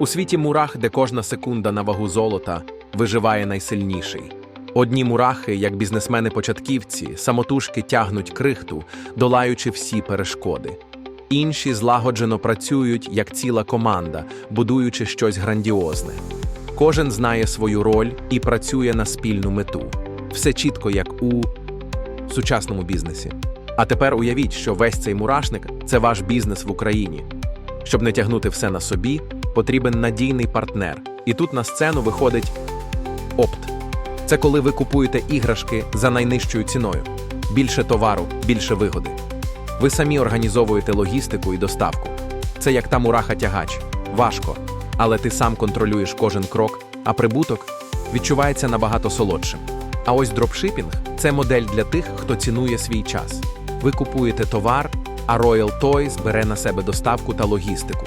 У світі мурах, де кожна секунда на вагу золота, виживає найсильніший. Одні мурахи, як бізнесмени-початківці, самотужки тягнуть крихту, долаючи всі перешкоди. Інші злагоджено працюють як ціла команда, будуючи щось грандіозне. Кожен знає свою роль і працює на спільну мету. Все чітко, як у сучасному бізнесі. А тепер уявіть, що весь цей мурашник це ваш бізнес в Україні. Щоб не тягнути все на собі, потрібен надійний партнер. І тут на сцену виходить опт. Це коли ви купуєте іграшки за найнижчою ціною. Більше товару, більше вигоди. Ви самі організовуєте логістику і доставку. Це як та мураха-тягач. Важко, але ти сам контролюєш кожен крок, а прибуток відчувається набагато солодшим. А ось дропшипінг це модель для тих, хто цінує свій час. Ви купуєте товар, а Royal Toys бере на себе доставку та логістику.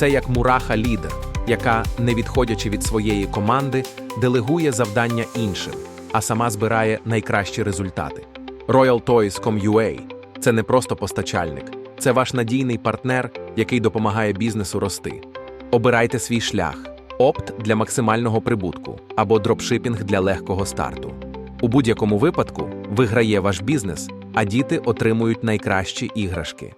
Це як мураха-лідер, яка, не відходячи від своєї команди, делегує завдання іншим, а сама збирає найкращі результати. RoyalToys.com.ua – це не просто постачальник, це ваш надійний партнер, який допомагає бізнесу рости. Обирайте свій шлях: опт для максимального прибутку або дропшипінг для легкого старту. У будь-якому випадку виграє ваш бізнес, а діти отримують найкращі іграшки.